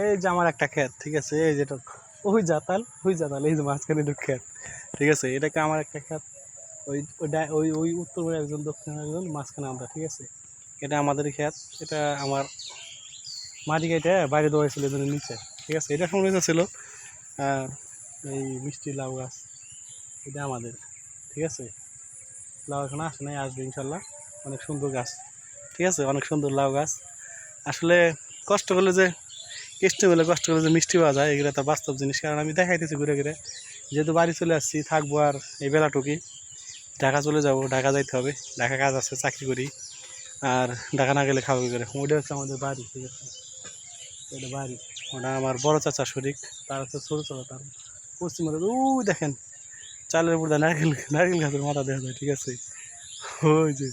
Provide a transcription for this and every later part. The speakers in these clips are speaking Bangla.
এই যে আমার একটা ক্ষেত, ঠিক আছে? এই যেটা ওই জাতাল ওই জাতাল এই যে মাঝখানে একটু ক্ষেত, ঠিক আছে? এটাকে আমার একটা ক্ষেত, ওই ওই ওই ওই উত্তর করে একজন দক্ষিণ একজন, মাঝখানে আমরা, ঠিক আছে? এটা আমাদের ক্ষেত, এটা আমার মাটি কেটে বাইরে দেওয়া ছিল এদের নিচে, ঠিক আছে? এটা সময় ছিল এই মিষ্টি লাউ গাছ, এটা আমাদের, ঠিক আছে? লাউ এখন আসে নাই, আসবে ইনশাল্লাহ, অনেক সুন্দর গাছ, ঠিক আছে? অনেক সুন্দর লাউ গাছ। আসলে কষ্ট করলে যে কষ্ট করলে কষ্ট করলে যে মিষ্টি পাওয়া যায়, এগুলো তো বাস্তব জিনিস। কারণ আমি দেখাইতেছি ঘুরে ঘুরে, যেহেতু বাড়ি চলে আসছি, থাকব আর এই বেলাটুকি ঢাকা চলে যাব, ঢাকা যাইতে হবে। ঢাকা কাজ আছে, চাকরি করি। আর ঢাকা না গেলে খাব করে? ওইটা হচ্ছে আমাদের বাড়ি, ঠিক আছে? ওটা বাড়ি। ওটা আমার বড় চাচা শরিক তার হচ্ছে ছোটো চাচা, তার পশ্চিম ওই দেখেন, চালের উপর নারকেল নারকেল গাছের মাথা দেখা যায়, ঠিক আছে? ওই যে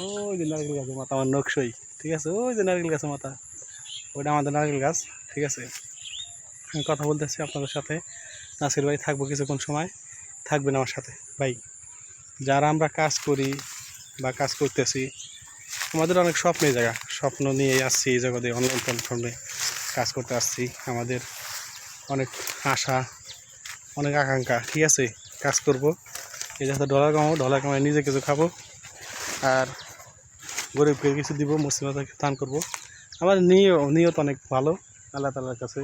ওই যে নারকেল গাছের মাথা, আমার নকশই, ঠিক আছে? ওই যে নারকেল গাছের মাথা। ওইটা আমাদের নারকেল গাছ, ঠিক আছে? আমি কথা বলতেছি আপনাদের সাথে। নাসির ভাই, থাকব কিছুক্ষণ সময়। থাকবেন আমার সাথে। ভাই, যারা আমরা কাজ করি বা কাজ করতেছি, আমাদের অনেক স্বপ্ন এই জায়গা। স্বপ্ন নিয়ে আসছি এই জগতে অনলাইন প্ল্যাটফর্মে কাজ করতে আসছি। আমাদের অনেক আশা, অনেক আকাঙ্ক্ষা, ঠিক আছে? কাজ করব। এই যাতে ডলার কামাবো ডলার কামাই নিজে কিছু খাব। আর গরিবকে কিছু দিব মুসলিমকে দান করব। আমার নিয়, নিয়ত অনেক ভালো, আল্লাহ তালার কাছে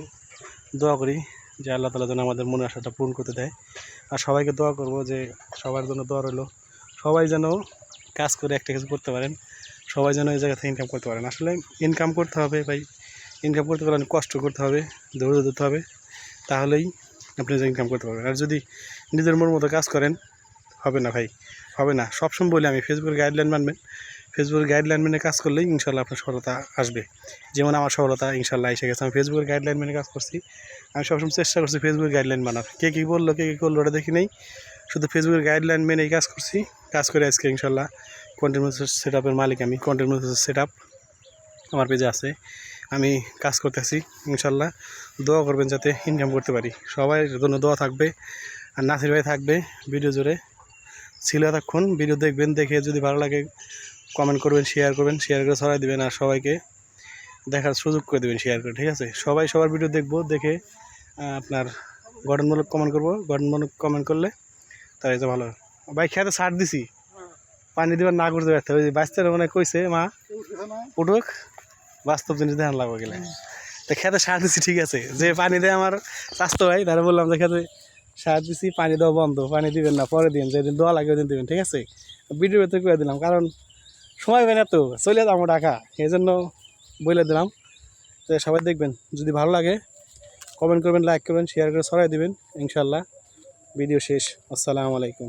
দোয়া করি যে আল্লাহ তালা যেন আমাদের মনে আশাটা পূরণ করতে দেয়। আর সবাইকে দোয়া করব যে সবার জন্য দোয়া রইল। সবাই যেন কাজ করে একটা কিছু করতে পারেন, সবাই যেন এই জায়গা থেকে ইনকাম করতে পারেন। আসলে ইনকাম করতে হবে ভাই ইনকাম করতে গেলে অনেক কষ্ট করতে হবে দৌড়ে দিতে হবে, তাহলেই আপনি ইনকাম করতে পারবেন। আর যদি নিজের মন মতো কাজ করেন, হবে না ভাই, হবে না। সবসময় বলি আমি ফেসবুকের গাইডলাইন মানবেন। ফেসবুকের গাইডলাইন মেনে কাজ করলেই ইনশাল্লাহ আপনার সফলতা আসবে। যেমন আমার সফলতা ইনশাল্লাহ এসে গেছে। আমি ফেসবুকের গাইডলাইন মেনে কাজ করছি। আমি সবসময় চেষ্টা করছি ফেসবুকের গাইডলাইন বানার। কে কী বলল, কে কী করল, ওটা দেখি নেই। শুধু ফেসবুকের গাইডলাইন মেনেই কাজ করছি। কাজ করে আজকে ইনশাল্লাহ কন্টেন্ট সেট আপের মালিক আমি। কন্টেন্ট সেট আপ আমার পেজে আছে। আমি কাজ করতেছি ইনশাল্লাহ। দোয়া করবেন যাতে ইনকাম করতে পারি। সবাই জন্য দোয়া থাকবে। আর নাসির ভাই থাকবে ভিডিও জুড়ে। ছিল এতক্ষণ। ভিডিও দেখবেন, দেখে যদি ভালো লাগে কমেন্ট করবেন শেয়ার করবেন শেয়ার করে ছড়াই দেবেন আর সবাইকে দেখার সুযোগ করে দেবেন শেয়ার করে, ঠিক আছে? সবাই সবার ভিডিও দেখব, দেখে আপনার গঠনমূলক কমেন্ট করব। গঠনমূলক কমেন্ট করলে তাই তো ভালো ভাই, খেতে ছাড় দিছি। পানি দিবার না করতে পারতে ওই বাচ্চারা মনে কইছে, মা, উঠুক। বাস্তব জিনিস ধ্যান লাগবে গেলে। তো খেতে সার দিছি, ঠিক আছে? যে পানি দেয় আমার স্বাস্থ্য ভাই, তারা বললাম যে খেতে সার দিছি, পানি দেওয়া বন্ধ। পানি দিবেন না পরে দিন, যেদিন দোয়া লাগে ওই দিন দিবেন, ঠিক আছে? ভিডিও ভেতরে করে দিলাম, কারণ সময় হয় না তো, চলে যাব ঢাকা এই জন্য বলে দিলাম। তো সবাই দেখবেন, যদি ভালো লাগে কমেন্ট করবেন লাইক করবেন শেয়ার করে সরাই দেবেন ইনশাল্লাহ ভিডিও শেষ, আসসালামু আলাইকুম।